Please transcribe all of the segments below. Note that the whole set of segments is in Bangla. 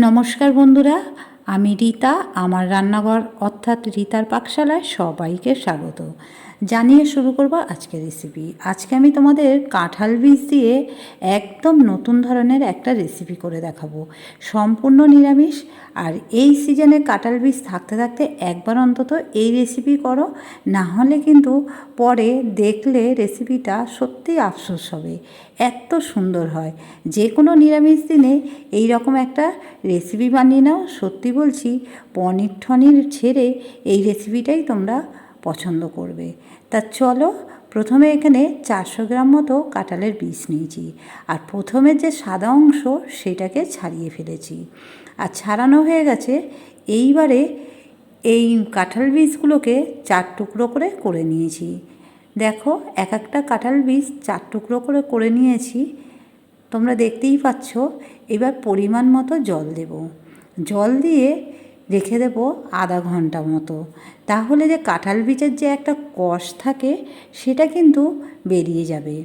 নমস্কার বন্ধুরা আমি রীতা আমার রান্নাঘর অর্থাৎ রীতার পাকশালায় সবাইকে স্বাগত। জানিয়ে শুরু করব আজকের রেসিপি আজকে আমি তোমাদের কাঁঠাল বীজ দিয়ে একদম নতুন ধরনের একটা রেসিপি করে দেখাবো। সম্পূর্ণ নিরামিষ। আর এই সিজনে কাঁঠাল বীজ থাকতে থাকতে একবার অন্তত এই রেসিপি করো। না হলে কিন্তু পরে দেখলে রেসিপিটা সত্যি আফসোস হবে। এত সুন্দর হয়। যে কোনো নিরামিষ দিনে এই রকম একটা রেসিপি বানিয়ে নাও। সত্যি বলছি পনির ঠনির ছেড়ে এই রেসিপিটাই তোমরা পছন্দ করবে। তা চলো, প্রথমে এখানে চারশো গ্রাম মতো কাঁঠালের বীজ নিয়েছি আর প্রথমে যে সাদা অংশ সেটাকে ছাড়িয়ে ফেলেছি। আর ছাড়ানো হয়ে গেছে, এইবারে এই কাঁঠাল বীজগুলোকে চার টুকরো করে করে নিয়েছি। দেখো, এক একটা কাঁঠাল বীজ চার টুকরো করে করে নিয়েছি। তোমরা দেখতেই পাচ্ছ, এবার পরিমাণ মতো জল দেব। জল দিয়ে রেখে দেব আধা ঘণ্টা মতো। তাহলে যে কাঁঠাল বীজের যে একটা কষ থাকে, সেটা কিন্তু বেরিয়ে যাবে।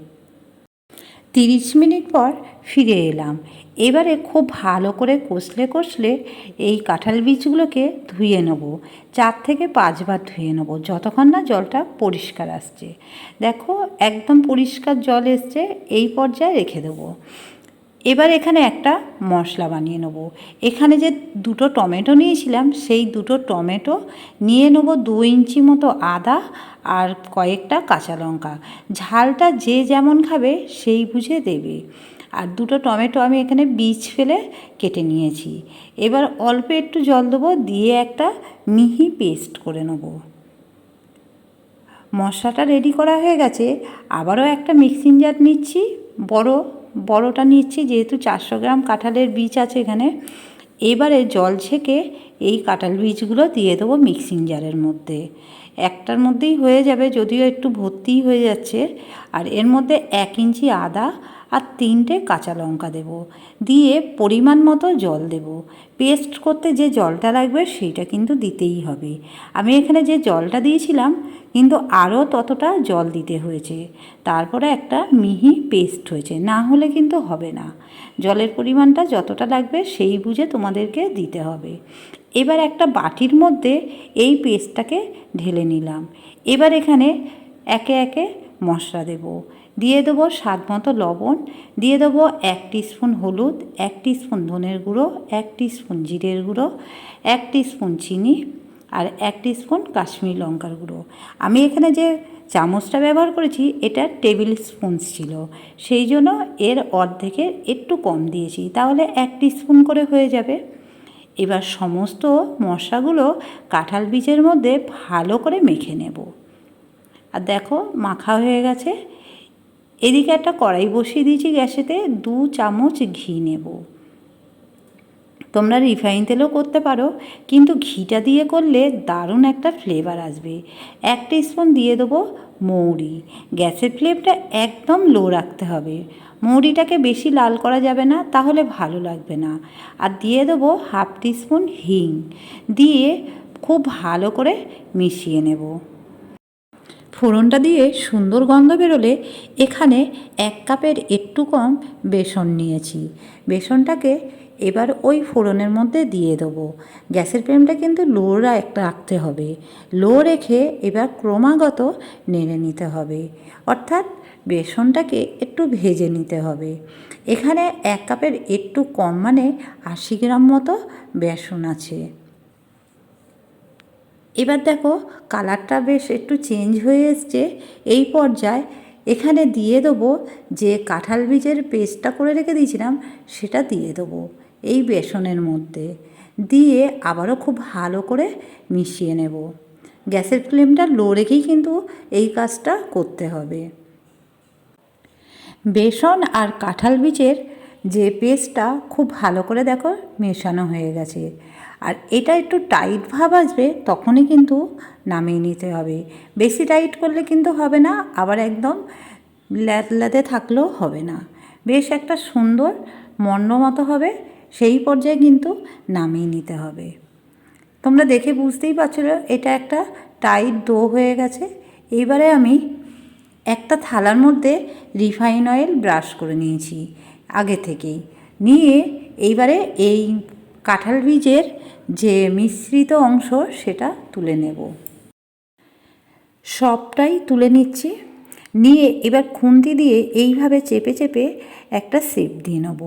তিরিশ মিনিট পর ফিরে এলাম। এবারে খুব ভালো করে কষলে কষলে এই কাঁঠাল বীজগুলোকে ধুয়ে নেব। চার থেকে পাঁচবার ধুয়ে নেব, যতক্ষণ না জলটা পরিষ্কার আসছে। দেখো, একদম পরিষ্কার জল এসছে, এই পর্যায়ে রেখে দেবো। এবার এখানে একটা মশলা বানিয়ে নেব। এখানে যে দুটো টমেটো নিয়েছিলাম, সেই দুটো টমেটো নিয়ে নেব দু ইঞ্চি মতো আদা আর কয়েকটা কাঁচা লঙ্কা। ঝালটা যে যেমন খাবে সেই বুঝে দেবে। আর দুটো টমেটো আমি এখানে বীজ ফেলে কেটে নিয়েছি। এবার অল্প একটু জল দেবো, দিয়ে একটা মিহি পেস্ট করে নেব। মশলাটা রেডি করা হয়ে গেছে। আবারও একটা মিক্সিং জার নিচ্ছি, বড় বড়টা নিচ্ছি, যেহেতু চারশো গ্রাম কাঁঠালের বীজ আছে এখানে। এবারে জল ছেঁকে এই কাঁঠাল বীজগুলো দিয়ে দেবো মিক্সিং জারের মধ্যে। একটার মধ্যেই হয়ে যাবে, যদিও একটু ভর্তিই হয়ে যাচ্ছে। আর এর মধ্যে এক ইঞ্চি আদা আর তিনটে কাঁচা লঙ্কা দেব। দিয়ে পরিমাণ মতো জল দেব। পেস্ট করতে যে জলটা লাগবে সেইটা কিন্তু দিতেই হবে। আমি এখানে যে জলটা দিয়েছিলাম, কিন্তু আরও ততটা জল দিতে হয়েছে। তারপরে একটা মিহি পেস্ট হয়েছে। না হলে কিন্তু হবে না। জলের পরিমাণটা যতটা লাগবে সেই বুঝে তোমাদেরকে দিতে হবে। এবার একটা বাটির মধ্যে এই পেস্টটাকে ঢেলে নিলাম। এবার এখানে একে একে মশলা দেবো। দিয়ে দেবো স্বাদ মতো লবণ, দিয়ে দেবো এক স্পুন হলুদ, এক স্পুন ধনের গুঁড়ো, এক স্পুন জিরের গুঁড়ো, এক স্পুন চিনি আর এক স্পুন কাশ্মীর লঙ্কার গুঁড়ো। আমি এখানে যে চামচটা ব্যবহার করেছি, এটা টেবিল স্পুন ছিল। সেই জন্য এর অর্ধেকের একটু কম দিয়েছি। তাহলে এক স্পুন করে হয়ে যাবে। এবার সমস্ত মশলাগুলো কাঁঠাল বীজের মধ্যে ভালো করে মেখে নেব। আর দেখো মাখা হয়ে গেছে। এদিকে একটা কড়াই বসিয়ে দিয়েছি গ্যাসেতে, দু চামচ ঘি নেব। তোমরা রিফাইন তেলও করতে পারো, কিন্তু ঘিটা দিয়ে করলে দারুণ একটা ফ্লেভার আসবে। এক স্পুন দিয়ে দেবো মৌরি। গ্যাসের ফ্লেমটা একদম লো রাখতে হবে। মৌরিটাকে বেশি লাল করা যাবে না, তাহলে ভালো লাগবে না। আর দিয়ে দেবো হাফ টিস্পুন হিং। দিয়ে খুব ভালো করে মিশিয়ে নেব। ফোড়নটা দিয়ে সুন্দর গন্ধ বেরোলে এখানে এক কাপের একটু কম বেসন নিয়েছি। বেসনটাকে এবার ওই ফোড়নের মধ্যে দিয়ে দেবো। গ্যাসের ফ্লেমটা কিন্তু লো রাখতে হবে। লো রেখে এবার ক্রমাগত নেড়ে নিতে হবে। অর্থাৎ বেসনটাকে একটু ভেজে নিতে হবে। এখানে এক কাপের একটু কম মানে আশি গ্রাম মতো বেসন আছে। এবার দেখো কালারটা বেশ একটু চেঞ্জ হয়ে এসছে। এই পর্যায়ে এখানে দিয়ে দেবো যে কাঁঠাল বীজের পেস্টটা করে রেখে দিয়েছিলাম, সেটা দিয়ে দেবো এই বেসনের মধ্যে। দিয়ে আবারও খুব ভালো করে মিশিয়ে নেব। গ্যাসের ফ্লেমটা লো রেখেই কিন্তু এই কাজটা করতে হবে। বেসন আর কাঁঠাল বীজের যে পেস্টটা খুব ভালো করে দেখো মেশানো হয়ে গেছে। আর এটা একটু টাইট ভাব আসবে, তখনই কিন্তু নামিয়ে নিতে হবে। বেশি টাইট করলে কিন্তু হবে না, আবার একদম ল্যাদে থাকলেও হবে না। বেশ একটা সুন্দর মন্ড মতো হবে, সেই পর্যায়ে কিন্তু নামিয়ে নিতে হবে। তোমরা দেখে বুঝতেই পারছ এটা একটা টাইট ডো হয়ে গেছে। এইবারে আমি একটা থালার মধ্যে রিফাইন অয়েল ব্রাশ করে নিয়েছি, আগে থেকেই। নিয়ে এইবারে এই কাঁঠাল বীজের যে মিশ্রিত অংশ সেটা তুলে নেব। সবটাই তুলে নিচ্ছি। নিয়ে এবার খুন্তি দিয়ে এইভাবে চেপে চেপে একটা শেপ দিয়ে নেব।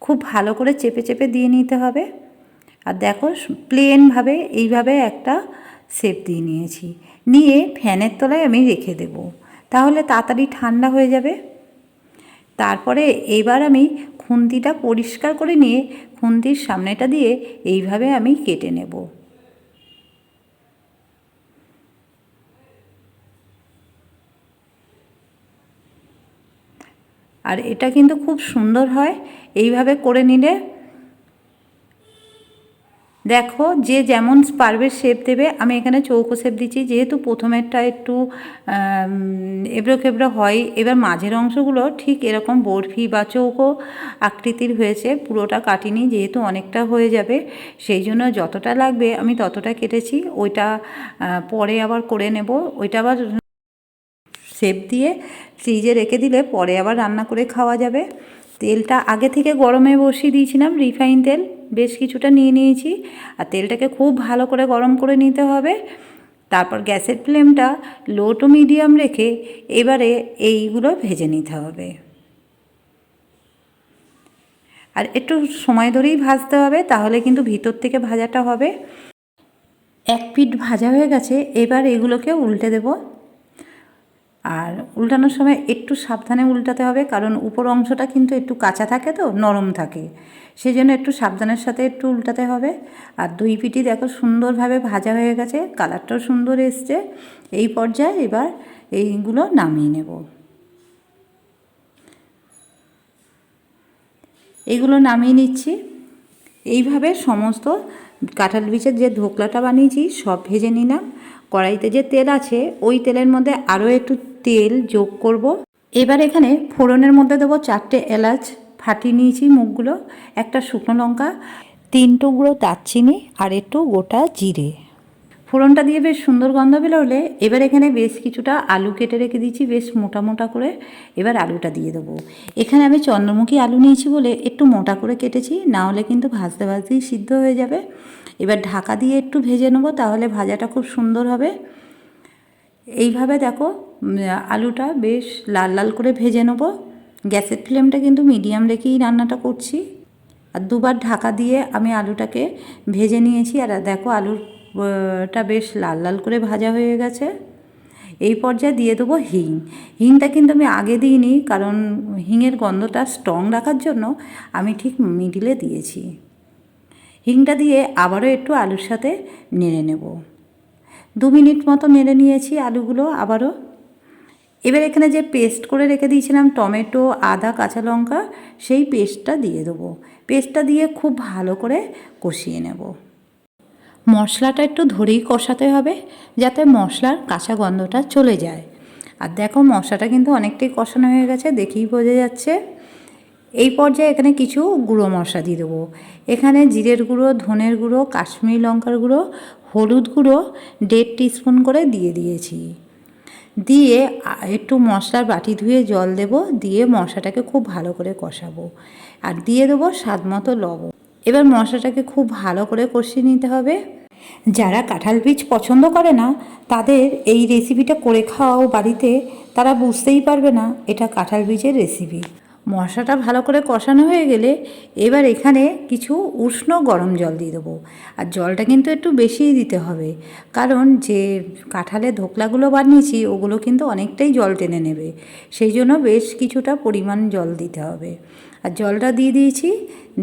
খুব ভালো করে চেপে চেপে দিয়ে নিতে হবে। আর দেখো, প্লেনভাবে এইভাবে একটা শেপ দিয়ে নিয়েছি। নিয়ে ফ্যানের তলায় আমি রেখে দেব। তাহলে তাড়াতাড়ি ঠান্ডা হয়ে যাবে। তারপরে এবার আমি খুন্তিটা পরিষ্কার করে নিয়ে খুন্তির সামনেটা দিয়ে এইভাবে আমি কেটে নেব। আর এটা কিন্তু খুব সুন্দর হয়। এইভাবে করে নিলে দেখো, যে যেমন পারবে শেপ দেবে। আমি এখানে চৌকো শেপ দিচ্ছি। যেহেতু প্রথমেরটা একটু এবড়ো খেবড়ো হয়, এবার মাঝের অংশগুলো ঠিক এরকম বরফি বা চৌকো আকৃতির হয়েছে। পুরোটা কাটিনি যেহেতু অনেকটা হয়ে যাবে। সেই জন্য যতটা লাগবে আমি ততটা কেটেছি। ওইটা পরে আবার করে নেব। ওইটা আবার শেপ দিয়ে ফ্রিজে রেখে দিলে পরে আবার রান্না করে খাওয়া যাবে। তেলটা আগে থেকে গরমে বসিয়ে দিয়েছিলাম রিফাইন তেল। বেশ কিছুটা নিয়ে নিয়েছি। আর তেলটাকে খুব ভালো করে গরম করে নিতে হবে। তারপর গ্যাসের ফ্লেমটা লো টু মিডিয়াম রেখে এবারে এইগুলো ভেজে নিতে হবে। আর একটু সময় ধরেই ভাজতে হবে, তাহলে কিন্তু ভিতর থেকে ভাজাটা হবে। এক পিঠ ভাজা হয়ে গেছে, এবার এগুলোকে উল্টে দেবো। আর উল্টানোর সময় একটু সাবধানে উল্টাতে হবে, কারণ উপর অংশটা কিন্তু একটু কাঁচা থাকে তো, নরম থাকে। সেই জন্য একটু সাবধানের সাথে একটু উল্টাতে হবে। আর দুই পিটি দেখো সুন্দরভাবে ভাজা হয়ে গেছে, কালারটাও সুন্দর এসছে। এই পর্যায়ে এবার এইগুলো নামিয়ে নেব। এইগুলো নামিয়ে নিচ্ছি। এইভাবে সমস্ত কাঁঠাল বীজের যে ধোকলাটা বানিয়েছি সব ভেজে নিলাম। কড়াইতে যে তেল আছে, ওই তেলের মধ্যে আরও একটু তেল যোগ করব। এবার এখানে ফোড়নের মধ্যে দেবো চারটে এলাচ, ফাটিয়ে নিয়েছি মুখগুলো, একটা শুকনো লঙ্কা, তিন টুকরো দারচিনি আর একটু গোটা জিরে। ফোড়নটা দিয়ে বেশ সুন্দর গন্ধ বেরোলে এবার এখানে বেশ কিছুটা আলু কেটে রেখে দিয়েছি, বেশ মোটা মোটা করে। এবার আলুটা দিয়ে দেবো। এখানে আমি চন্দ্রমুখী আলু নিয়েছি বলে একটু মোটা করে কেটেছি, না হলে কিন্তু ভাজতে ভাজতেই সিদ্ধ হয়ে যাবে। এবার ঢাকা দিয়ে একটু ভেজে নেব, তাহলে ভাজাটা খুব সুন্দর হবে। এইভাবে দেখো আলুটা বেশ লাল লাল করে ভেজে নেব। গ্যাসের ফ্লেমটা কিন্তু মিডিয়াম রেখেই রান্নাটা করছি। আর দুবার ঢাকা দিয়ে আমি আলুটাকে ভেজে নিয়েছি। আর দেখো আলুরটা বেশ লাল লাল করে ভাজা হয়ে গেছে। এই পর্যায়ে দিয়ে দেবো হিং। হিংটা কিন্তু আমি আগে দিইনি, কারণ হিংয়ের গন্ধটা স্ট্রং রাখার জন্য আমি ঠিক মিডিলে দিয়েছি। হিংটা দিয়ে আবারও একটু আলুর সাথে নেড়ে নেব। দু মিনিট মতো নেড়ে নিয়েছি আলুগুলো আবারও। এবার এখানে যে পেস্ট করে রেখে দিয়েছিলাম টমেটো, আদা, কাঁচা লঙ্কা, সেই পেস্টটা দিয়ে দেবো। পেস্টটা দিয়ে খুব ভালো করে কষিয়ে নেব। মশলাটা একটু ধরেই কষাতে হবে, যাতে মশলার কাঁচা গন্ধটা চলে যায়। আর দেখো মশলাটা কিন্তু অনেকটাই কষানো হয়ে গেছে, দেখেই বোঝা যাচ্ছে। এই পর্যায়ে এখানে কিছু গুঁড়ো মশলা দিয়ে দেবো। এখানে জিরের গুঁড়ো, ধনের গুঁড়ো, কাশ্মীরি লঙ্কার গুঁড়ো, হলুদ গুঁড়ো, দেড় টিস্পুন করে দিয়ে দিয়েছি। দিয়ে একটু মশলার বাটি ধুয়ে জল দেব, দিয়ে মশলাটাকে খুব ভালো করে কষাবো। আর দিয়ে দেবো স্বাদ মতো লবণ। এবার মশলাটাকে খুব ভালো করে কষিয়ে নিতে হবে। যারা কাঁঠাল বীজ পছন্দ করে না, তাদের এই রেসিপিটা করে খাওয়াও বাড়িতে, তারা বুঝতেই পারবে না এটা কাঁঠাল বীজের রেসিপি মশলাটা ভালো করে কষানো হয়ে গেলে এবার এখানে কিছু উষ্ণ গরম জল দিয়ে দেবো। আর জলটা কিন্তু একটু বেশিই দিতে হবে। কারণ যে কাঁঠালে ধোকলাগুলো বানিয়েছি, ওগুলো কিন্তু অনেকটাই জল টেনে নেবে। সেই জন্য বেশ কিছুটা পরিমাণ জল দিতে হবে। আর জলটা দিয়ে দিয়েছি,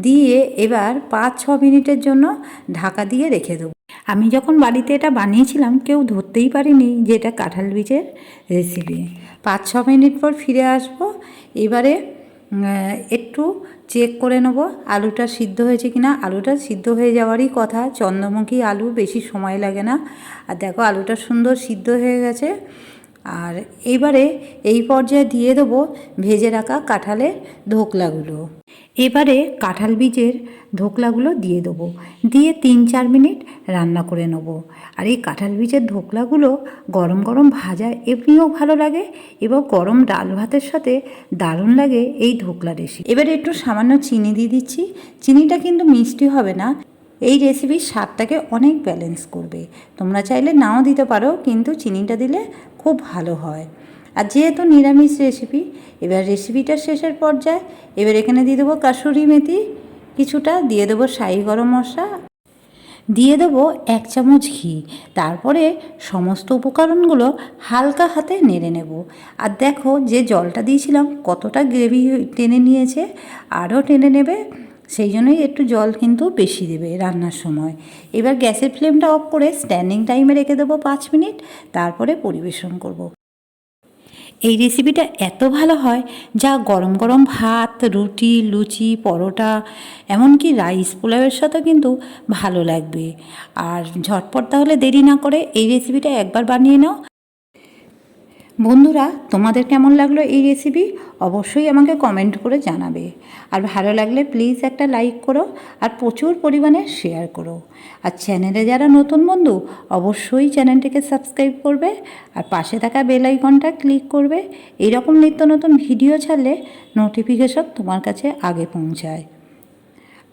দিয়ে এবার পাঁচ ছ মিনিটের জন্য ঢাকা দিয়ে রেখে দেবো। আমি যখন বাড়িতে এটা বানিয়েছিলাম, কেউ ধরতেই পারিনি যে এটা কাঁঠাল বীজের রেসিপি পাঁচ ছ মিনিট পর ফিরে আসব। এবারে একটু চেক করে নেব, আলুটা সিদ্ধ হয়েছে কিনা। আলুটা সিদ্ধ হয়ে যাওয়ারই কথা, চন্দ্রমুখী আলু বেশি সময় লাগে না। আর দেখো, আলুটা সুন্দর সিদ্ধ হয়ে গেছে। আর এবারে এই পর্যায়ে দিয়ে দেবো ভেজে রাখা কাঁঠালের ধোকলাগুলো এবারে কাঁঠাল বীজের ধোকলাগুলো দিয়ে দেবো। দিয়ে তিন চার মিনিট রান্না করে নেব। আর এই কাঁঠাল বীজের ধোকলাগুলো গরম গরম ভাজা এমনিও ভালো লাগে এবং গরম ডাল ভাতের সাথে দারুণ লাগে এই ধোকলা রেসিপি এবারে একটু সামান্য চিনি দিয়ে দিচ্ছি। চিনিটা কিন্তু মিষ্টি হবে না। এই রেসিপির স্বাদটাকে অনেক ব্যালেন্স করবে। তোমরা চাইলে নাও দিতে পারো, কিন্তু চিনিটা দিলে খুব ভালো হয়। আর যেহেতু নিরামিষ রেসিপি এবার রেসিপিটা শেষের পর্যায়ে, এবার এখানে দিয়ে দেবো কাসুরি মেথি, কিছুটা দিয়ে দেবো শাহি গরম মশলা, দিয়ে দেবো এক চামচ ঘি, তারপরে সমস্ত উপকরণগুলো হালকা হাতে নেড়ে নেব। আর দেখো যে জলটা দিয়েছিলাম, কতটা গ্রেভি টেনে নিয়েছে, আরও টেনে নেবে। সেই জন্যই একটু জল কিন্তু বেশি দেবে রান্নার সময় এবার গ্যাসের ফ্লেমটা অফ করে স্ট্যান্ডিং টাইমে রেখে দেবো পাঁচ মিনিট, তারপরে পরিবেশন করব। এই রেসিপিটা এত ভালো হয় যা গরম গরম ভাত, রুটি, লুচি, পরোটা, এমনকি রাইস পোলাওয়ের সাথে কিন্তু ভালো লাগবে আর ঝটপট তাহলে দেরি না করে এই রেসিপিটা একবার বানিয়ে নাও বন্ধুরা, তোমাদের কেমন লাগল এই রেসিপি অবশ্যই আমাকে কমেন্ট করে জানাবে। আর ভালো লাগলে প্লিজ একটা লাইক করো আর প্রচুর পরিমাণে শেয়ার করো। আর চ্যানেলে যারা নতুন বন্ধু, অবশ্যই চ্যানেলটিকে সাবস্ক্রাইব করবে আর পাশে থাকা বেল আইকনটা ক্লিক করবে। এইরকম নিত্য নতুন ভিডিও ছাড়লে নোটিফিকেশন তোমার কাছে আগে পৌঁছায়।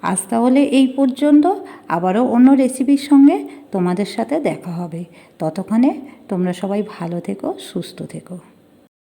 আজ তাহলে এই পর্যন্ত। আবারও অন্য রেসিপির সঙ্গে তোমাদের সাথে দেখা হবে। ততক্ষণে তোমরা সবাই ভালো থেকো, সুস্থ থেকো।